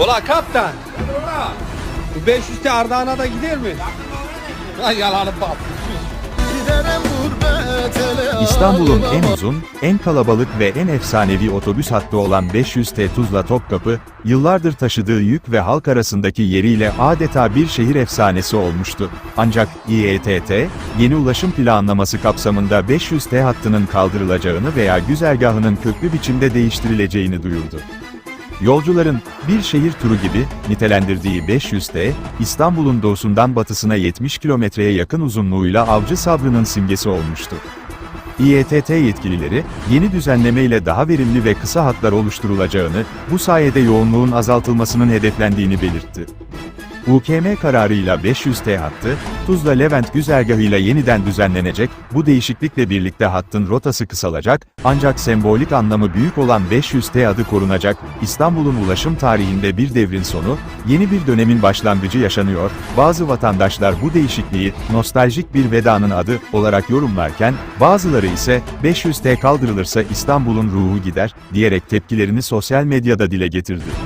Ola kaptan. Bu 500 de Ardahan'a da gider mi? Ay yalanı bak. İstanbul'un en uzun, en kalabalık ve en efsanevi otobüs hattı olan 500T Tuzla Topkapı, yıllardır taşıdığı yük ve halk arasındaki yeriyle adeta bir şehir efsanesi olmuştu. Ancak İETT, yeni ulaşım planlaması kapsamında 500T hattının kaldırılacağını veya güzergahının köklü biçimde değiştirileceğini duyurdu. Yolcuların, bir şehir turu gibi, nitelendirdiği 500T, İstanbul'un doğusundan batısına 70 kilometreye yakın uzunluğuyla avcı sabrının simgesi olmuştu. İETT yetkilileri, yeni düzenleme ile daha verimli ve kısa hatlar oluşturulacağını, bu sayede yoğunluğun azaltılmasının hedeflendiğini belirtti. UKM kararıyla 500T hattı, Tuzla Levent güzergahıyla yeniden düzenlenecek, bu değişiklikle birlikte hattın rotası kısalacak, ancak sembolik anlamı büyük olan 500T adı korunacak, İstanbul'un ulaşım tarihinde bir devrin sonu, yeni bir dönemin başlangıcı yaşanıyor, bazı vatandaşlar bu değişikliği, nostaljik bir vedanın adı, olarak yorumlarken, bazıları ise, 500T kaldırılırsa İstanbul'un ruhu gider, diyerek tepkilerini sosyal medyada dile getirdi.